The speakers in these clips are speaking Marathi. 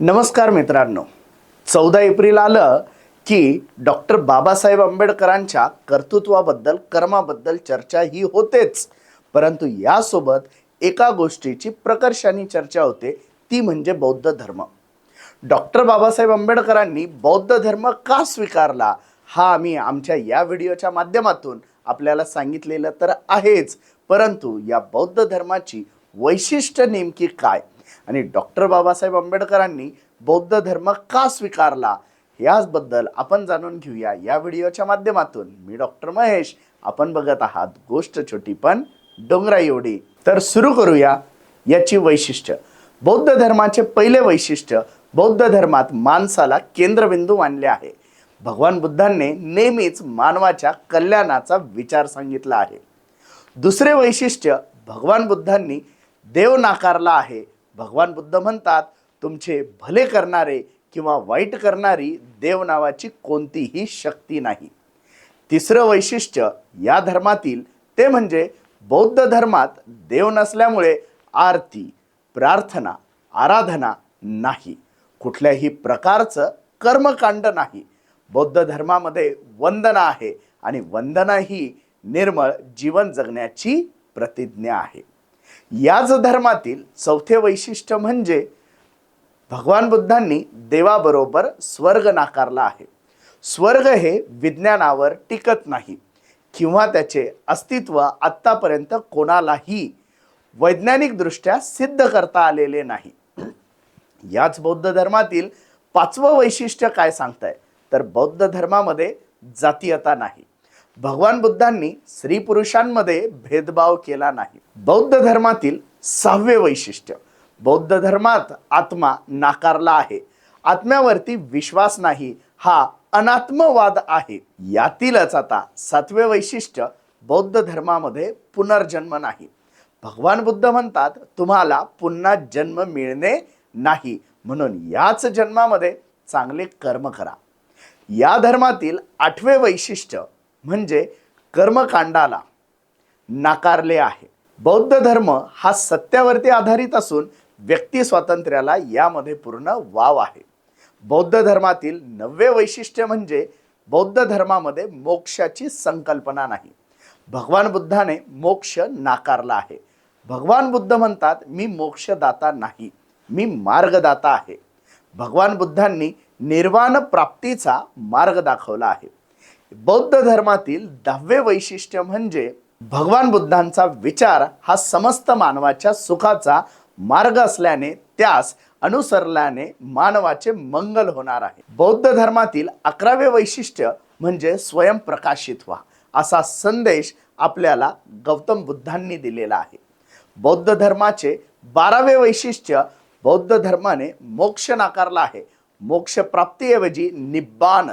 नमस्कार मित्रांनो. चौदा एप्रिल आलं की डॉक्टर बाबासाहेब आंबेडकरांच्या कर्तृत्वाबद्दल कर्माबद्दल चर्चा ही होतेच. परंतु यासोबत एका गोष्टीची प्रकर्षाने चर्चा होते ती म्हणजे बौद्ध धर्म. डॉक्टर बाबासाहेब आंबेडकरांनी बौद्ध धर्म का स्वीकारला हा आम्ही आमच्या या व्हिडिओच्या माध्यमातून आपल्याला सांगितलेलं तर आहेच. परंतु या बौद्ध धर्माची वैशिष्ट्य नेमकी काय? आणि डॉक्टर बाबासाहेब आंबेडकरांनी बौद्ध धर्म का स्वीकारला याचबद्दल आपण जाणून घेऊया या व्हिडिओच्या माध्यमातून. मी डॉक्टर महेश. आपण बघत आहात गोष्ट छोटी पण डोंगरा एवढी. तर सुरू करूया याची वैशिष्ट्य. बौद्ध धर्माचे पहिले वैशिष्ट्य बौद्ध धर्मात माणसाला केंद्रबिंदू मानले आहे. भगवान बुद्धांनी नेहमीच मानवाच्या कल्याणाचा विचार सांगितला आहे. दुसरे वैशिष्ट्य भगवान बुद्धांनी देव नाकारला आहे. भगवान बुद्ध म्हणतात तुमचे भले करणारे किंवा वाईट करणारी देव नावाची कोणतीही शक्ती नाही. तिसरं वैशिष्ट्य या धर्मातील ते म्हणजे बौद्ध धर्मात देव नसल्यामुळे आरती प्रार्थना आराधना नाही. कुठल्याही प्रकारचं कर्मकांड नाही. बौद्ध धर्मामध्ये वंदना आहे आणि वंदना ही निर्मळ जीवन जगण्याची प्रतिज्ञा आहे. याच धर्मातील चौथे वैशिष्ट्य म्हणजे भगवान बुद्धांनी देवाबरोबर स्वर्ग नाकारला आहे. स्वर्ग हे विज्ञानावर टिकत नाही किंवा त्याचे अस्तित्व आत्तापर्यंत कोणालाही वैज्ञानिकदृष्ट्या सिद्ध करता आलेले नाही. याच बौद्ध धर्मातील पाचवं वैशिष्ट्य काय सांगताय? तर बौद्ध धर्मामध्ये जातीयता नाही. भगवान बुद्धांनी स्त्री पुरुषांमध्ये भेदभाव केला नाही. बौद्ध धर्मातील सहावे वैशिष्ट्य बौद्ध धर्मात आत्मा नाकारला आहे. आत्म्यावरती विश्वास नाही हा अनात्मवाद आहे. यातीलच आता सातवे वैशिष्ट्य बौद्ध धर्मामध्ये पुनर्जन्म नाही. भगवान बुद्ध म्हणतात तुम्हाला पुन्हा जन्म मिळणे नाही. म्हणून याच जन्मामध्ये चांगले कर्म करा. या धर्मातील आठवे वैशिष्ट्य म्हणजे कर्मकांडाला नाकारले आहे. बौद्ध धर्म हा सत्यावरती आधारित असून व्यक्ती स्वातंत्र्याला यामध्ये पूर्ण वाव आहे. बौद्ध धर्मातील नववे वैशिष्ट्य म्हणजे बौद्ध धर्मामध्ये मोक्षाची संकल्पना नाही. भगवान बुद्धाने मोक्ष नाकारला आहे. भगवान बुद्ध म्हणतात मी मोक्षदाता नाही. मी मार्गदाता आहे. भगवान बुद्धांनी निर्वाण प्राप्तीचा मार्ग दाखवला आहे. बौद्ध धर्मातील दहावे वैशिष्ट्य म्हणजे भगवान बुद्धांचा विचार हा समस्त मानवाच्या सुखाचा मार्ग असल्याने त्यास अनुसरल्याने मानवाचे मंगल होणार आहे. बौद्ध धर्मातील अकरावे वैशिष्ट्य म्हणजे स्वयंप्रकाशित व्हा असा संदेश आपल्याला गौतम बुद्धांनी दिलेला आहे. बौद्ध धर्माचे बारावे वैशिष्ट्य बौद्ध धर्माने मोक्ष नाकारला आहे. मोक्ष प्राप्तीऐवजी निब्बान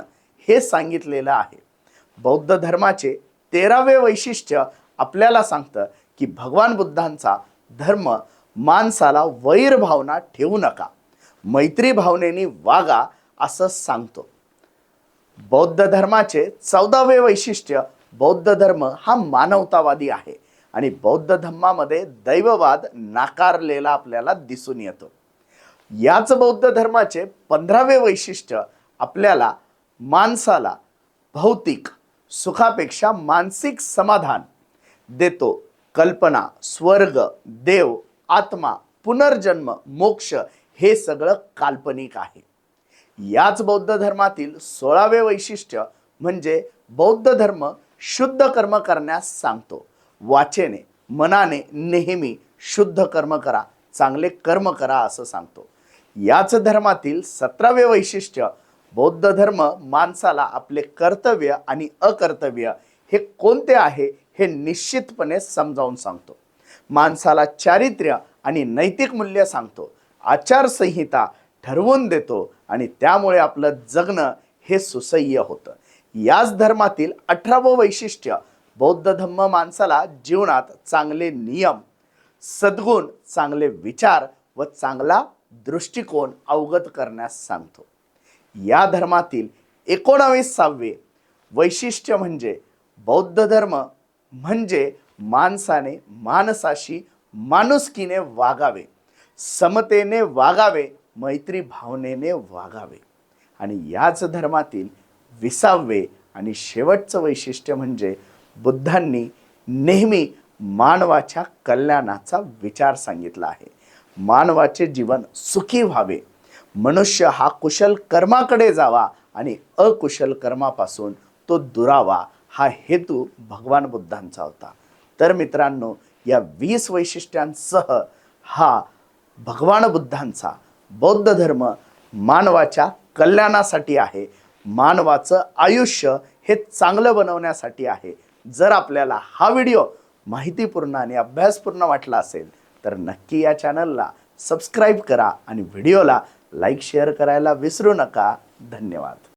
हे सांगितलेलं आहे. बौद्ध धर्माचे तेरावे वैशिष्ट्य आपल्याला सांगतं की भगवान बुद्धांचा धर्म माणसाला वैर भावना ठेवू नका. मैत्री भावनेने वागा असं सांगतो. बौद्ध धर्माचे चौदावे वैशिष्ट्य बौद्ध धर्म हा मानवतावादी आहे आणि बौद्ध धर्मामध्ये दैववाद नाकारलेला आपल्याला दिसून येतो. याच बौद्ध धर्माचे पंधरावे वैशिष्ट्य आपल्याला माणसाला भौतिक सुखापेक्षा मानसिक समाधान देतो. कल्पना स्वर्ग देव आत्मा पुनर्जन्म मोक्ष हे सगळं काल्पनिक आहे. याच बौद्ध धर्मातील सोळावे वैशिष्ट्य म्हणजे बौद्ध धर्म शुद्ध कर्म करण्यास सांगतो. वाचेने मनाने नेहमी शुद्ध कर्म करा चांगले कर्म करा असं सांगतो. याच धर्मातील सतरावे वैशिष्ट्य बौद्ध धर्म माणसाला आपले कर्तव्य आणि अकर्तव्य हे कोणते आहे हे निश्चितपणे समजावून सांगतो. माणसाला चारित्र्य आणि नैतिक मूल्य सांगतो. आचारसंहिता ठरवून देतो आणि त्यामुळे आपलं जगणं हे सुसह्य होतं. याच धर्मातील अठरावं वैशिष्ट्य बौद्ध धम्म माणसाला जीवनात चांगले नियम सद्गुण चांगले विचार व चांगला दृष्टिकोन अवगत करण्यास सांगतो. या धर्मातील एकोणावीसावे वैशिष्ट्य म्हणजे बौद्ध धर्म म्हणजे माणसाने माणसाशी माणुसकीने वागावे समतेने वागावे मैत्री भावनेने वागावे. आणि याच धर्मातील विसावे आणि शेवटचं वैशिष्ट्य म्हणजे बुद्धांनी नेहमी मानवाच्या कल्याणाचा विचार सांगितला आहे. मानवाचे जीवन सुखी व्हावे. मनुष्य हा कुशल कर्माकडे जावा आणि अकुशल कर्मापासून तो दुरावा हा हेतू भगवान बुद्धांचा होता. तर मित्रांनो या वीस वैशिष्ट्यांसह हा भगवान बुद्धांचा बौद्ध धर्म मानवाच्या कल्याणासाठी आहे. मानवाचं आयुष्य हे चांगलं बनवण्यासाठी आहे. जर आपल्याला हा व्हिडिओ माहितीपूर्ण आणि अभ्यासपूर्ण वाटला असेल तर नक्की या चॅनलला सबस्क्राईब करा आणि व्हिडिओला लाईक शेअर करायला विसरू नका. धन्यवाद.